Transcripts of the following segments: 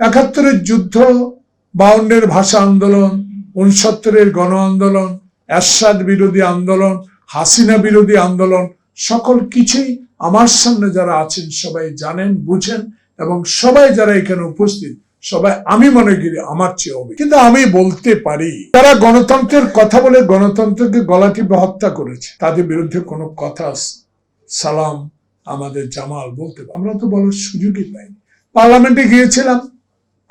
একাত্তরের যুদ্ধ বাউন্নের ভাষা আন্দোলন উনসত্তরের গণ আন্দোলন, এরশাদ বিরোধী আন্দোলন, হাসিনা বিরোধী আন্দোলন, সকল কিছুই আমার সামনে যারা আছেন সবাই জানেন, বুঝেন এবং সবাই যারা এখানে উপস্থিত, সবাই আমি মনে করি আমার চেয়ে হবে কিন্তু আমি বলতে পারি তারা গণতন্ত্রের কথা বলে গণতন্ত্রকে গলা টিপে হত্যা করেছে, তাদের বিরুদ্ধে কোনো কথা সালাম আমাদের জামাল বলতে আমরা তো বলার সুযোগই পাইনি। পার্লামেন্টে গিয়েছিলাম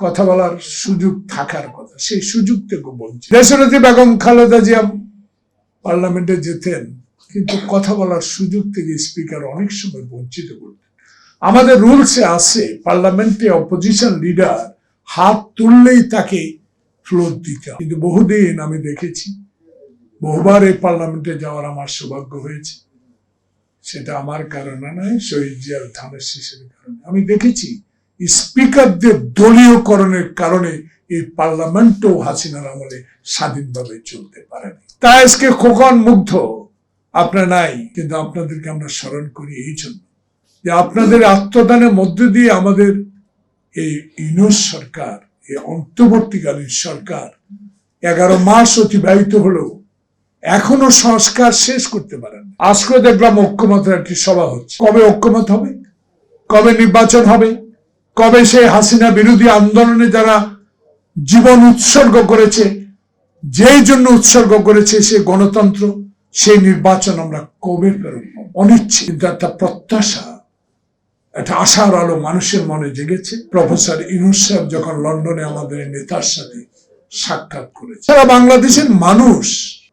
কথা বলার সুযোগ থাকার কথা, সেই সুযোগ থেকে বলছি। দেশরতী বেগম খালেদা জিয়া পার্লামেন্টে যেতেন, কিন্তু কথা বলার সুযোগ থেকে স্পিকার অনেক সময় বঞ্চিত করতেন। আমাদের রুলসে আছে, পার্লামেন্টে অপোজিশন লিডার হাত তুললেই তাকে ফ্লোর দিতে কিন্তু বহুদিন আমি দেখেছি, বহুবার এই পার্লামেন্টে যাওয়ার আমার সৌভাগ্য হয়েছে। সেটা আমার কারণে নয়, শহীদ জিয়ার ধানের শিশের কারণে। আমি দেখেছি স্পিকারদের দলীয়করণের কারণে এই পার্লামেন্টও হাসিনার আমলে স্বাধীনভাবে চলতে পারেনি। তাই আজকে খোকন মুগ্ধ। আপনার নাই, কিন্তু আপনাদেরকে আমরা স্মরণ করি এই জন্য যে আপনাদের আত্মদানের মধ্য দিয়ে আমাদের এই ইউনুস সরকার, এই অন্তর্বর্তীকালীন সরকার এগারো মাস অতিবাহিত হলেও এখনও সংস্কার শেষ করতে পারেন আজকে দেখলাম ঐক্যমতের একটি সভা হচ্ছে। কবে ঐক্যমত হবে? কবে নির্বাচন হবে? কবে সেই হাসিনা বিরোধী আন্দোলনে যারা জীবন উৎসর্গ করেছে, যেই জন্য উৎসর্গ করেছে সে গণতন্ত্র, সেই নির্বাচন আমরা কবে ফেরত কিন্তু একটা প্রত্যাশা, একটা আশার আলো মানুষের মনে জেগেছে। প্রফেসর ইনুস যখন লন্ডনে আমাদের নেতার সাথে সাক্ষাৎ করেছে, সারা বাংলাদেশের মানুষ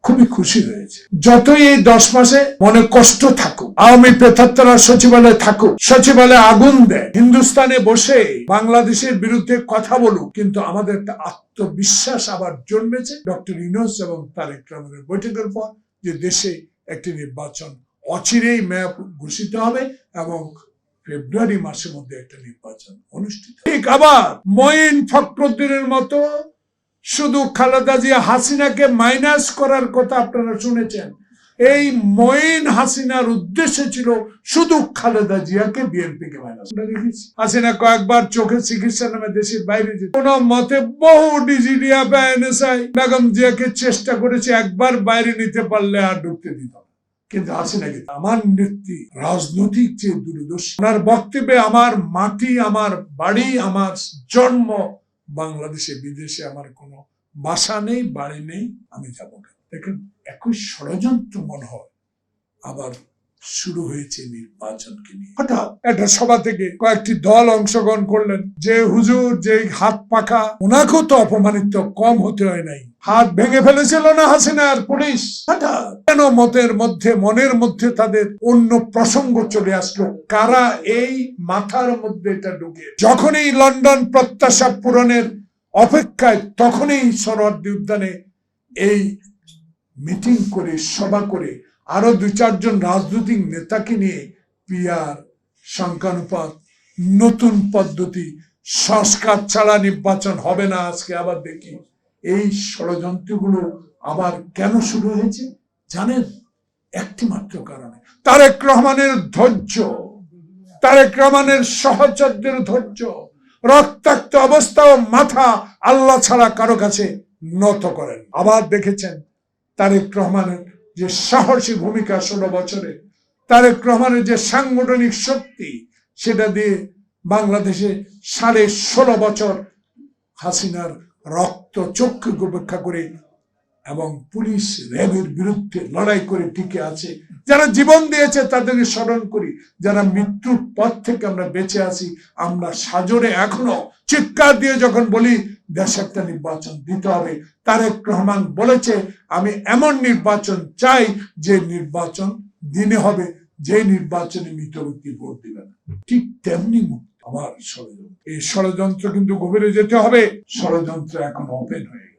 খুবই খুশি হয়েছে। যতই এই দশ মাসে মনে কষ্ট থাকুক, আওয়ামী প্রেতাত্মরা সচিবালয়ে থাকুক, সচিবালয়ে আগুন দেয়, হিন্দুস্তানে বসে বাংলাদেশের বিরুদ্ধে কথা বলুক, কিন্তু আমাদের একটা আত্মবিশ্বাস আবার জন্মেছে। ডক্টর ইনোস এবং তারেক রহমানের বৈঠকের পর যে দেশে একটি নির্বাচন অচিরেই ম্যাপ ঘোষিত হবে এবং ফেব্রুয়ারি মাসের মধ্যে একটা নির্বাচন অনুষ্ঠিত ঠিক আবার মঈন ফখরুদ্দিনের মতো শুধু খালেদা জিয়া হাসিনাকে মাইনাস করার কথা আপনারা শুনেছেন। এই মঈন হাসিনার উদ্দেশ্য ছিল শুধু খালেদা জিয়াকে বিএনপি কে মাইনাস হাসিনা কয়েকবার চোখের চিকিৎসা নামে দেশের বাইরে যেত কোন মতে বহু ডিজিডিয়া বা বেগম জিয়াকে চেষ্টা করেছে একবার বাইরে নিতে পারলে আর ঢুকতে দিত কিন্তু হাসিনা কিন্তু আমার নেত্রী, রাজনৈতিক যে দূরদর্শী, ওনার বক্তব্যে আমার মাটি, আমার বাড়ি, আমার জন্ম বাংলাদেশে, বিদেশে আমার কোনো বাসা নেই, বাড়ি নেই, আমি যাব না। দেখেন, একই ষড়যন্ত্র মনে হয়। আবার শুরু হয়েছে নির্বাচনকে নিয়ে। হঠাৎ একটা সভা থেকে কয়েকটি দল অংশগ্রহণ করলেন। যে হুজুর যে হাত পাখা, ওনাকেও তো অপমানিত কম হতে হয় নাই। হাত ভেঙে ফেলেছিল না হাসিনার পুলিশ? হঠাৎ কেন মতের মধ্যে, মনের মধ্যে তাদের অন্য প্রসঙ্গ চলে আসলো? কারা এই মাথার মধ্যে এটা ঢুকে? যখনই লন্ডন প্রত্যাশা পূরণের অপেক্ষায়, তখনই সরোয়ার্দী উদ্যানে এই মিটিং করে, সভা করে আরও দুই চারজন রাজনৈতিক নেতাকে নিয়ে পিয়ার সংখ্যানুপাত, নতুন পদ্ধতি, সংস্কার ছাড়া নির্বাচন হবে না আজকে আবার দেখি। এই ষড়যন্ত্রগুলো আবার কেন শুরু হয়েছে? জানেন? একটি মাত্র কারণে। তারেক রহমানের ধৈর্য, তারেক রহমানের সহচর্যের ধৈর্য, রক্তাক্ত অবস্থা ও মাথা আল্লাহ ছাড়া কারও কাছে নত করেন। আবার দেখেছেন তারেক রহমানের যে সাহসী ভূমিকা ষোলো বছরে, তারেক রহমানের যে সাংগঠনিক শক্তি, সেটা দিয়ে বাংলাদেশে সাড়ে ষোলো বছর হাসিনার রক্ত চক্ষু উপেক্ষা করে এবং পুলিশ র্যাবের বিরুদ্ধে লড়াই করে টিকে আছে। যারা জীবন দিয়েছে, তাদেরকে স্মরণ করি, যারা মৃত্যুর পথ থেকে আমরা বেঁচে আছি, আমরা সাজরে এখনও চিৎকার দিয়ে যখন বলি দেশে একটা নির্বাচন দিতে হবে। তারেক রহমান বলেছে, আমি এমন নির্বাচন চাই যে নির্বাচন দিনে হবে, যে নির্বাচনে মৃত ব্যক্তি ভোট দিবে না। ঠিক তেমনি আমার ষড়যন্ত্র। এই ষড়যন্ত্র কিন্তু গভীরে যেতে হবে। ষড়যন্ত্র এখন ওপেন হয়ে